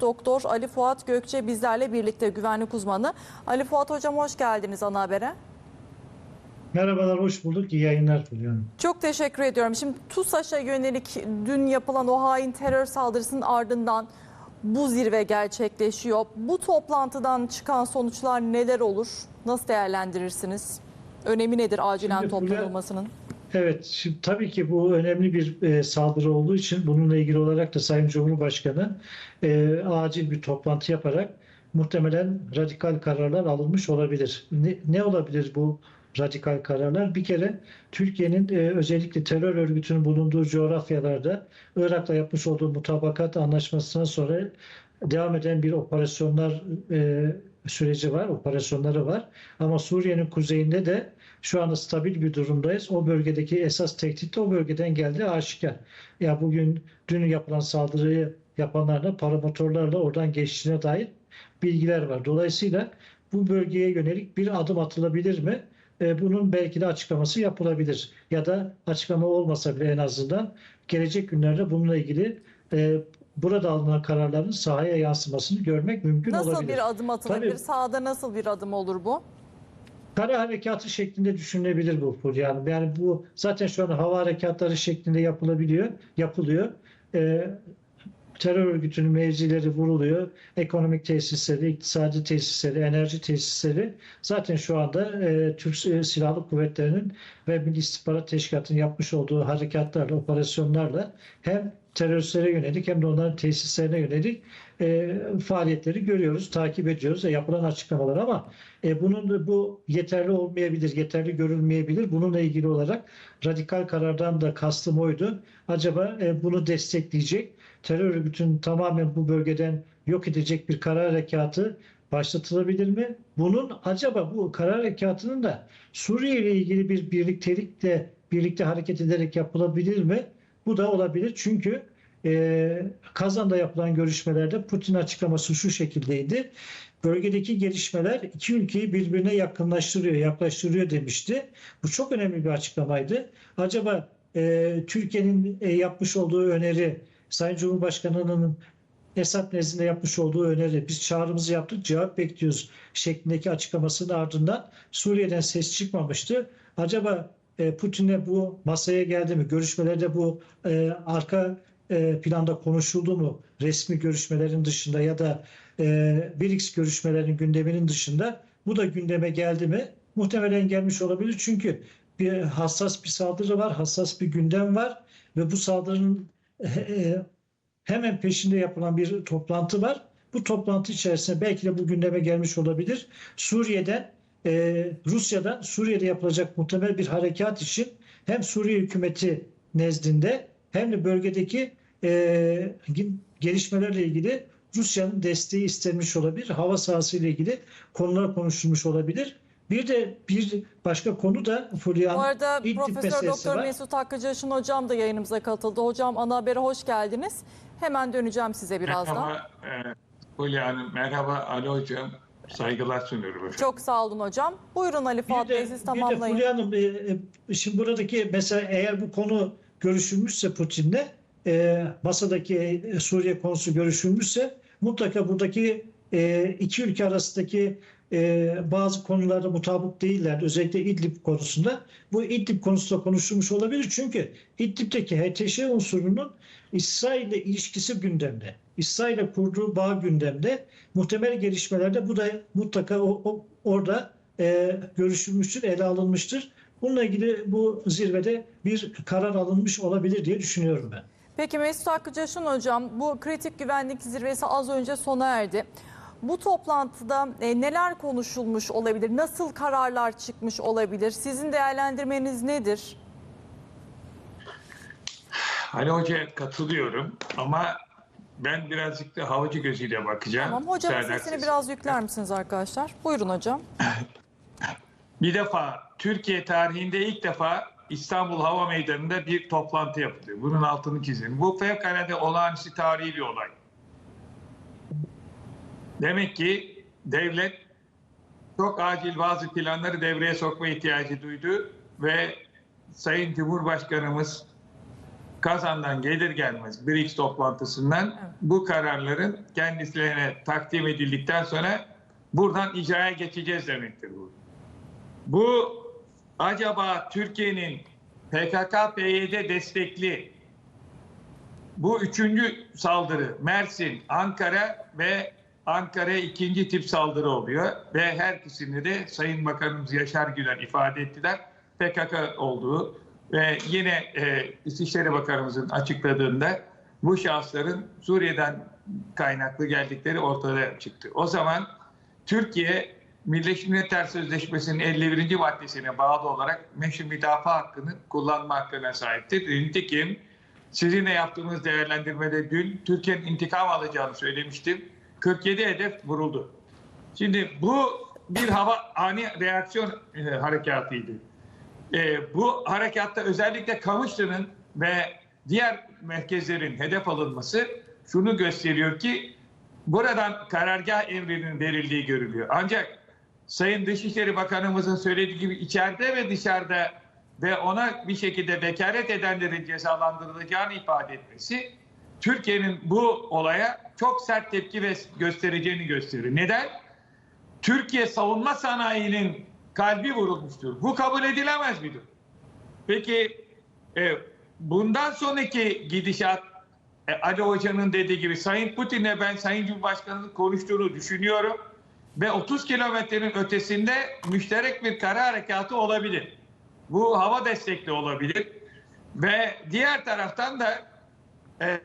Doktor Ali Fuat Gökçe bizlerle birlikte güvenlik uzmanı. Ali Fuat hocam hoş geldiniz ana habere. Merhabalar, hoş bulduk. İyi yayınlar diliyorum. Çok teşekkür ediyorum. Şimdi TUSAŞ'a yönelik dün yapılan o hain terör saldırısının ardından bu zirve gerçekleşiyor. Bu toplantıdan çıkan sonuçlar neler olur? Nasıl değerlendirirsiniz? Önemi nedir acilen Şimdi buraya- toplanılmasının? Evet, şimdi tabii ki bu önemli bir e, saldırı olduğu için bununla ilgili olarak da Sayın Cumhurbaşkanı e, acil bir toplantı yaparak muhtemelen radikal kararlar alınmış olabilir. Ne, ne olabilir bu radikal kararlar? Bir kere Türkiye'nin e, özellikle terör örgütünün bulunduğu coğrafyalarda Irak'la yapmış olduğu mutabakat anlaşmasından sonra devam eden bir operasyonlar e, süreci var, operasyonları var. Ama Suriye'nin kuzeyinde de şu anda stabil bir durumdayız. O bölgedeki esas tehdit de o bölgeden geldi aşikar. Ya bugün dün yapılan saldırıyı yapanlarla paramotorlarla oradan geçtiğine dair bilgiler var. Dolayısıyla bu bölgeye yönelik bir adım atılabilir mi? E, bunun belki de açıklaması yapılabilir. Ya da açıklama olmasa bile en azından gelecek günlerde bununla ilgili e, burada alınan kararların sahaya yansımasını görmek mümkün Nasıl olabilir. bir adım atılabilir? Tabii. Sahada nasıl bir adım olur bu? Kara harekatı şeklinde düşünülebilir bu Fulya Hanım. Yani bu zaten şu an hava harekatları şeklinde yapılabiliyor, yapılıyor. Ee, terör örgütünün mevzileri vuruluyor. Ekonomik tesisleri, iktisadi tesisleri, enerji tesisleri zaten şu anda e, Türk e, Silahlı Kuvvetleri'nin ve Milli İstihbarat Teşkilatı'nın yapmış olduğu harekatlarla, operasyonlarla hem teröristlere yönelik hem de onların tesislerine yönelik e, faaliyetleri görüyoruz, takip ediyoruz ve yapılan açıklamalar ama e, bunun bu yeterli olmayabilir, yeterli görülmeyebilir. Bununla ilgili olarak radikal karardan da kastım oydu. Acaba e, bunu destekleyecek, terör örgütünün tamamen bu bölgeden yok edecek bir karar harekatı başlatılabilir mi? Bunun acaba bu karar harekatının da Suriye ile ilgili bir birliktelikle birlikte hareket ederek yapılabilir mi? Bu da olabilir çünkü e, Kazan'da yapılan görüşmelerde Putin açıklaması şu şekildeydi. Bölgedeki gelişmeler iki ülkeyi birbirine yakınlaştırıyor, yaklaştırıyor demişti. Bu çok önemli bir açıklamaydı. Acaba e, Türkiye'nin e, yapmış olduğu öneri, Sayın Cumhurbaşkanı'nın Esad nezdinde yapmış olduğu öneri, biz çağrımızı yaptık, cevap bekliyoruz şeklindeki açıklamasının ardından Suriye'den ses çıkmamıştı. Acaba Putin'le bu masaya geldi mi? Görüşmelerde bu e, arka e, planda konuşuldu mu? Resmi görüşmelerin dışında ya da e, BRICS görüşmelerinin gündeminin dışında bu da gündeme geldi mi? Muhtemelen gelmiş olabilir çünkü bir hassas bir saldırı var, hassas bir gündem var ve bu saldırının e, e, hemen peşinde yapılan bir toplantı var. Bu toplantı içerisinde belki de bu gündeme gelmiş olabilir. Suriye'den, e, Rusya'dan Suriye'de yapılacak muhtemel bir harekat için hem Suriye hükümeti nezdinde hem de bölgedeki e, gelişmelerle ilgili Rusya'nın desteği istenmiş olabilir. Hava sahası ile ilgili konular konuşulmuş olabilir. Bir de bir başka konu da Fulya Bu arada Profesör Doktor. Mesut Hakkıcaş'ın hocam da yayınımıza katıldı. Hocam ana habere hoş geldiniz. Hemen döneceğim size birazdan. Merhaba e, Fulya Hanım, merhaba Ali Hocam. Saygılar sunuyorum efendim. Çok sağ olun hocam. Buyurun Ali Fuat Bey siz bir de tamamlayın. Fulya Hanım, e, e, şimdi buradaki mesela eğer bu konu görüşülmüşse Putin'le e, masadaki Suriye konusu görüşülmüşse mutlaka buradaki e, iki ülke arasındaki e, bazı konularda mutabık değiller. Özellikle İdlib konusunda. Bu İdlib konusunda konuşulmuş olabilir. Çünkü İdlib'deki HTŞ unsurunun İsrail ile ilişkisi gündemde. İsrail ile kurduğu bağ gündemde. Muhtemel gelişmelerde bu da mutlaka o, o- orada e, görüşülmüştür, ele alınmıştır. Bununla ilgili bu zirvede bir karar alınmış olabilir diye düşünüyorum ben. Peki Mesut Hakkıcaş'ın hocam bu kritik güvenlik zirvesi az önce sona erdi. Bu toplantıda e, neler konuşulmuş olabilir? Nasıl kararlar çıkmış olabilir? Sizin değerlendirmeniz nedir? Ali Hoca'ya katılıyorum ama ben birazcık da havacı gözüyle bakacağım. Tamam hocamın Müsaadenizle. sesini biraz yükler misiniz arkadaşlar? Buyurun hocam. Bir defa Türkiye tarihinde ilk defa İstanbul Hava Meydanı'nda bir toplantı yapılıyor. Bunun altını çizin. Bu fevkalade olağanüstü tarihi bir olay. Demek ki devlet çok acil bazı planları devreye sokma ihtiyacı duydu ve Sayın Cumhurbaşkanımız Kazan'dan gelir gelmez BRICS toplantısından bu kararların kendisine takdim edildikten sonra buradan icraya geçeceğiz demektir bu. Bu acaba Türkiye'nin PKK-PYD destekli bu üçüncü saldırı Mersin, Ankara ve Ankara ikinci tip saldırı oluyor ve her ikisinde de Sayın Bakanımız Yaşar Güler ifade ettiler PKK olduğu ve yine e, İçişleri Bakanımızın açıkladığında bu şahısların Suriye'den kaynaklı geldikleri ortaya çıktı. O zaman Türkiye Birleşmiş Milletler Sözleşmesi'nin 51. maddesine bağlı olarak meşru müdafaa hakkını kullanma hakkına sahiptir. Nitekim sizinle yaptığımız değerlendirmede dün Türkiye'nin intikam alacağını söylemiştim. 47 hedef vuruldu. Şimdi bu bir hava ani reaksiyon e, harekatıydı. E, bu harekatta özellikle Kamışlı'nın ve diğer merkezlerin hedef alınması şunu gösteriyor ki buradan karargah emrinin verildiği görülüyor. Ancak Sayın Dışişleri Bakanımızın söylediği gibi içeride ve dışarıda ve ona bir şekilde vekalet edenlerin cezalandırılacağını ifade etmesi Türkiye'nin bu olaya çok sert tepki göstereceğini gösteriyor. Neden? Türkiye savunma sanayinin kalbi vurulmuştur. Bu kabul edilemez bir durum. Peki e, bundan sonraki gidişat e, Ali Hoca'nın dediği gibi Sayın Putin'le ben Sayın Cumhurbaşkanı'nın konuştuğunu düşünüyorum. Ve 30 kilometrenin ötesinde müşterek bir kara harekatı olabilir. Bu hava destekli olabilir. Ve diğer taraftan da e,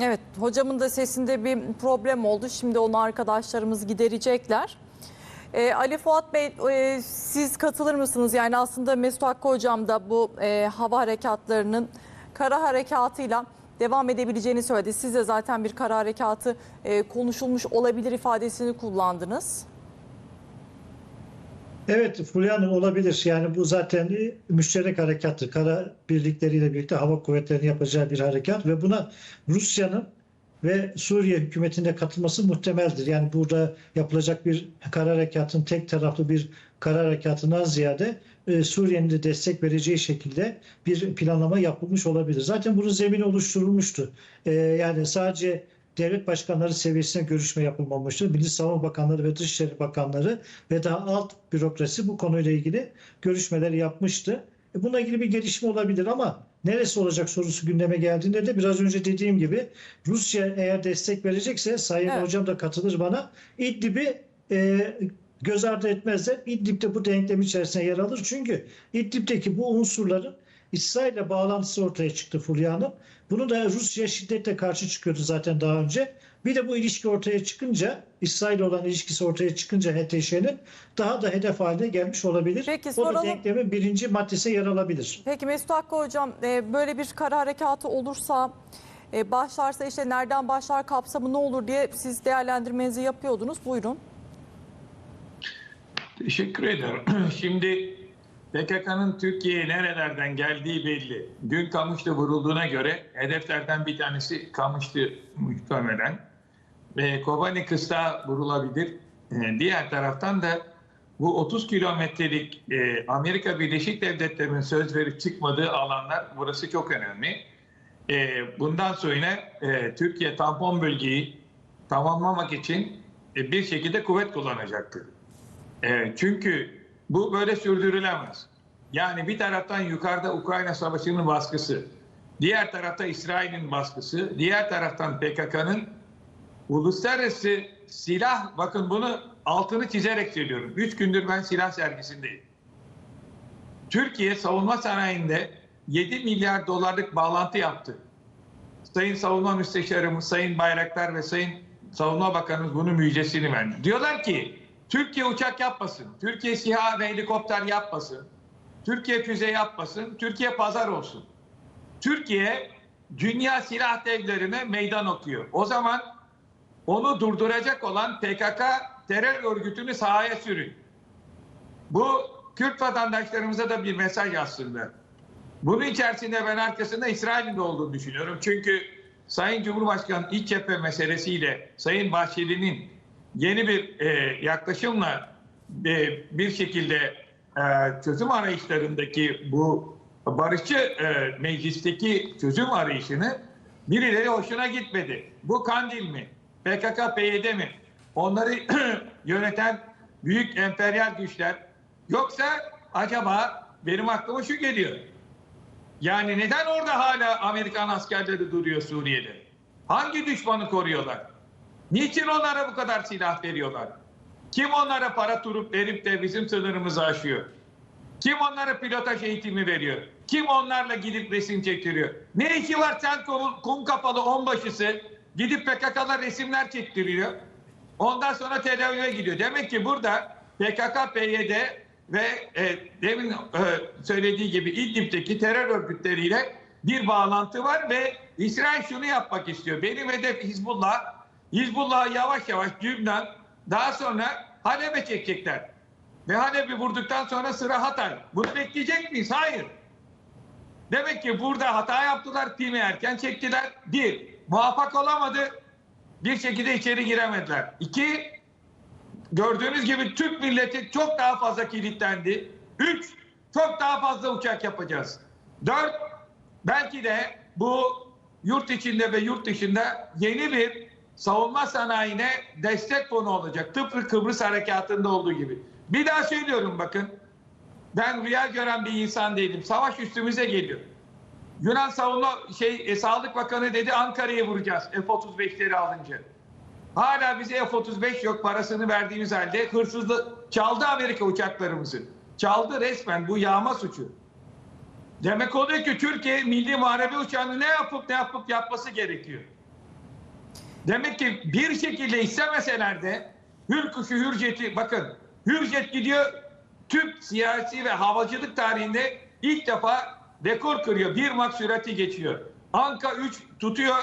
Evet, hocamın da sesinde bir problem oldu. Şimdi onu arkadaşlarımız giderecekler. Ee, Ali Fuat Bey, e, siz katılır mısınız? Yani aslında Mesut Hakkı Hocam da bu e, hava harekatlarının kara harekatıyla devam edebileceğini söyledi. Siz de zaten bir kara harekatı e, konuşulmuş olabilir ifadesini kullandınız. Evet Fulya olabilir. Yani bu zaten e, müşterek harekattır. Kara birlikleriyle birlikte hava kuvvetlerinin yapacağı bir harekat ve buna Rusya'nın ve Suriye hükümetinde katılması muhtemeldir. Yani burada yapılacak bir kara harekatın tek taraflı bir kara harekatından ziyade e, Suriye'nin de destek vereceği şekilde bir planlama yapılmış olabilir. Zaten bunun zemini oluşturulmuştu. E, yani sadece devlet başkanları seviyesine görüşme yapılmamıştı. Milli Savunma Bakanları ve Dışişleri Bakanları ve daha alt bürokrasi bu konuyla ilgili görüşmeler yapmıştı. E, Bununla ilgili bir gelişme olabilir ama neresi olacak sorusu gündeme geldiğinde de biraz önce dediğim gibi Rusya eğer destek verecekse Sayın Evet. Hocam da katılır bana İdlib'i e, göz ardı etmezler. İdlib de bu denklem içerisine yer alır. Çünkü İdlib'deki bu unsurların İsrail'le bağlantısı ortaya çıktı Fulya Hanım. Bunu da Rusya şiddetle karşı çıkıyordu zaten daha önce. Bir de bu ilişki ortaya çıkınca, İsrail olan ilişkisi ortaya çıkınca HTŞ'nin daha da hedef haline gelmiş olabilir. Peki, o da soralım. denklemin birinci maddesi yer alabilir. Peki Mesut Hakkı Hocam e, böyle bir kara harekatı olursa e, başlarsa işte nereden başlar kapsamı ne olur diye siz değerlendirmenizi yapıyordunuz. Buyurun. Teşekkür ederim. Şimdi PKK'nın Türkiye'ye nerelerden geldiği belli. Dün Kamış'ta vurulduğuna göre hedeflerden bir tanesi Kamış'tı muhtemelen. Ve Kobani kısta vurulabilir. Ee, Diğer taraftan da bu 30 kilometrelik e, Amerika Birleşik Devletleri'nin söz verip çıkmadığı alanlar burası çok önemli. E, Bundan sonra e, Türkiye tampon bölgeyi tamamlamak için e, bir şekilde kuvvet kullanacaktır. E, çünkü bu böyle sürdürülemez. Yani bir taraftan yukarıda Ukrayna Savaşı'nın baskısı, diğer tarafta İsrail'in baskısı, diğer taraftan PKK'nın uluslararası silah, bakın bunu altını çizerek söylüyorum. Üç gündür ben silah sergisindeyim. Türkiye savunma sanayinde 7 milyar dolarlık bağlantı yaptı. Sayın Savunma Müsteşarımız, Sayın Bayraktar ve Sayın Savunma Bakanımız bunun müjdesini verdi. Diyorlar ki Türkiye uçak yapmasın, Türkiye SİHA ve helikopter yapmasın, Türkiye füze yapmasın, Türkiye pazar olsun. Türkiye dünya silah devlerine meydan okuyor. O zaman onu durduracak olan PKK terör örgütünü sahaya sürün. Bu Kürt vatandaşlarımıza da bir mesaj aslında. Bunun içerisinde ben arkasında İsrail'in de olduğunu düşünüyorum. Çünkü Sayın Cumhurbaşkanı iç cephe meselesiyle Sayın Bahçeli'nin yeni bir e, yaklaşımla e, bir şekilde çözüm arayışlarındaki bu barışçı e, meclisteki çözüm arayışını birileri hoşuna gitmedi. Bu Kandil mi? PKK, PYD mi? Onları yöneten büyük emperyal güçler. Yoksa acaba benim aklıma şu geliyor. Yani neden orada hala Amerikan askerleri duruyor Suriye'de? Hangi düşmanı koruyorlar? Niçin onlara bu kadar silah veriyorlar? Kim onlara para turup verip de bizim sınırımızı aşıyor? Kim onlara pilotaj eğitimi veriyor? Kim onlarla gidip resim çektiriyor? Ne işi var sen kum, kapalı onbaşısı gidip PKK'la resimler çektiriyor? Ondan sonra Tel Aviv'e gidiyor. Demek ki burada PKK, PYD ve e, demin e, söylediği gibi İdlib'deki terör örgütleriyle bir bağlantı var ve İsrail şunu yapmak istiyor. Benim hedef Hizbullah. Hizbullah yavaş yavaş Lübnan daha sonra Halep'e çekecekler. Ve Halep'i vurduktan sonra sıra Hatay. Bunu bekleyecek miyiz? Hayır. Demek ki burada hata yaptılar. Timi erken çektiler. Bir, muvaffak olamadı. Bir şekilde içeri giremediler. İki, gördüğünüz gibi Türk milleti çok daha fazla kilitlendi. Üç, çok daha fazla uçak yapacağız. Dört, belki de bu yurt içinde ve yurt dışında yeni bir savunma sanayine destek fonu olacak. Tıpkı Kıbrıs Harekatı'nda olduğu gibi. Bir daha söylüyorum bakın. Ben rüya gören bir insan değilim. Savaş üstümüze geliyor. Yunan Savunma şey e, Sağlık Bakanı dedi Ankara'yı vuracağız F-35'leri alınca. Hala bize F-35 yok parasını verdiğimiz halde hırsızlık çaldı Amerika uçaklarımızı. Çaldı resmen bu yağma suçu. Demek oluyor ki Türkiye milli muharebe uçağını ne yapıp ne yapıp yapması gerekiyor. Demek ki bir şekilde istemeseler de Hürkuşu Hürjet'i bakın Hürjet gidiyor Türk siyasi ve havacılık tarihinde ilk defa rekor kırıyor. Bir mak sürati geçiyor. Anka 3 tutuyor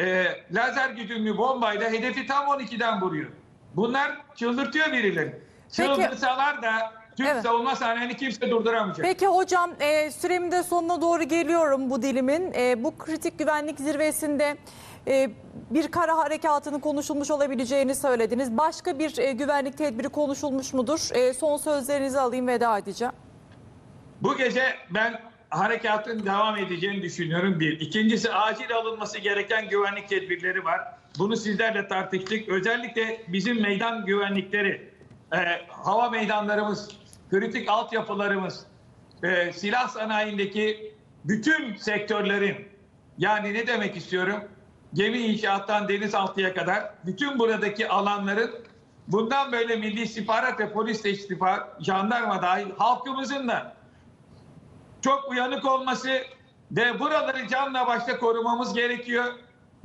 e, lazer güdümlü bombayla hedefi tam 12'den vuruyor. Bunlar çıldırtıyor birileri. Çıldırsalar da Türk Evet. savunma sanayini kimse durduramayacak. Peki hocam e, süremin de sonuna doğru geliyorum bu dilimin. E, bu kritik güvenlik zirvesinde e, bir kara harekatının konuşulmuş olabileceğini söylediniz. Başka bir e, güvenlik tedbiri konuşulmuş mudur? E, son sözlerinizi alayım veda edeceğim. Bu gece ben harekatın devam edeceğini düşünüyorum bir. İkincisi acil alınması gereken güvenlik tedbirleri var. Bunu sizlerle tartıştık. Özellikle bizim meydan güvenlikleri, e, hava meydanlarımız, kritik altyapılarımız, e, silah sanayindeki bütün sektörlerin yani ne demek istiyorum? Gemi inşaattan denizaltıya kadar bütün buradaki alanların bundan böyle milli istihbarat ve polis istihbarat, jandarma dahil halkımızın da çok uyanık olması ve buraları canla başla korumamız gerekiyor.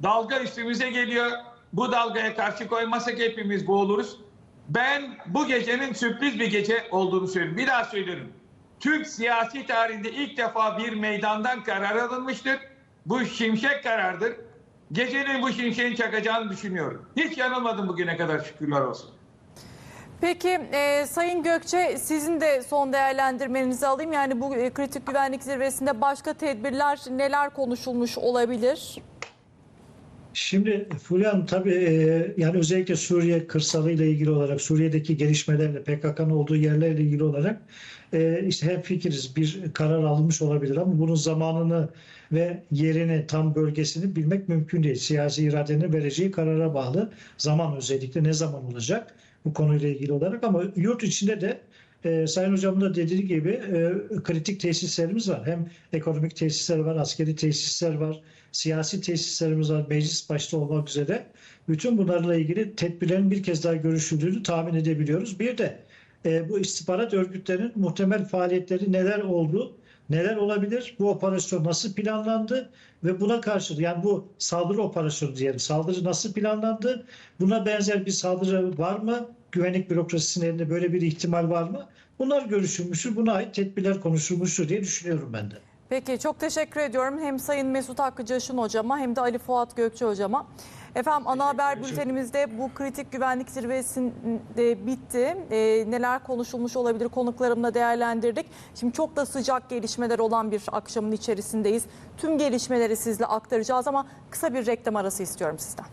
Dalga üstümüze geliyor. Bu dalgaya karşı koymazsak hepimiz boğuluruz. Ben bu gecenin sürpriz bir gece olduğunu söylüyorum. Bir daha söylüyorum. Türk siyasi tarihinde ilk defa bir meydandan karar alınmıştır. Bu şimşek karardır. Gecenin bu şimşeğin çakacağını düşünüyorum. Hiç yanılmadım bugüne kadar şükürler olsun. Peki e, Sayın Gökçe sizin de son değerlendirmenizi alayım. Yani bu e, kritik güvenlik zirvesinde başka tedbirler neler konuşulmuş olabilir? Şimdi Fulya Hanım tabii e, yani özellikle Suriye kırsalı ile ilgili olarak Suriye'deki gelişmelerle PKK'nın olduğu yerlerle ilgili olarak e, işte hem fikiriz bir karar alınmış olabilir ama bunun zamanını ve yerini tam bölgesini bilmek mümkün değil. Siyasi iradenin vereceği karara bağlı. Zaman özellikle ne zaman olacak bu konuyla ilgili olarak ama yurt içinde de e, Sayın Hocam'ın da dediği gibi e, kritik tesislerimiz var. Hem ekonomik tesisler var, askeri tesisler var, siyasi tesislerimiz var, meclis başta olmak üzere. Bütün bunlarla ilgili tedbirlerin bir kez daha görüşüldüğünü tahmin edebiliyoruz. Bir de e, bu istihbarat örgütlerinin muhtemel faaliyetleri neler oldu, neler olabilir, bu operasyon nasıl planlandı ve buna karşı yani bu saldırı operasyonu diyelim, saldırı nasıl planlandı, buna benzer bir saldırı var mı, güvenlik bürokrasisinin elinde böyle bir ihtimal var mı? Bunlar görüşülmüştür, buna ait tedbirler konuşulmuştur diye düşünüyorum ben de. Peki çok teşekkür ediyorum hem Sayın Mesut Hakkı Caşın hocama hem de Ali Fuat Gökçe hocama. Efendim ana haber bültenimizde bu kritik güvenlik zirvesinde bitti. Ee, neler konuşulmuş olabilir konuklarımla değerlendirdik. Şimdi çok da sıcak gelişmeler olan bir akşamın içerisindeyiz. Tüm gelişmeleri sizle aktaracağız ama kısa bir reklam arası istiyorum sizden.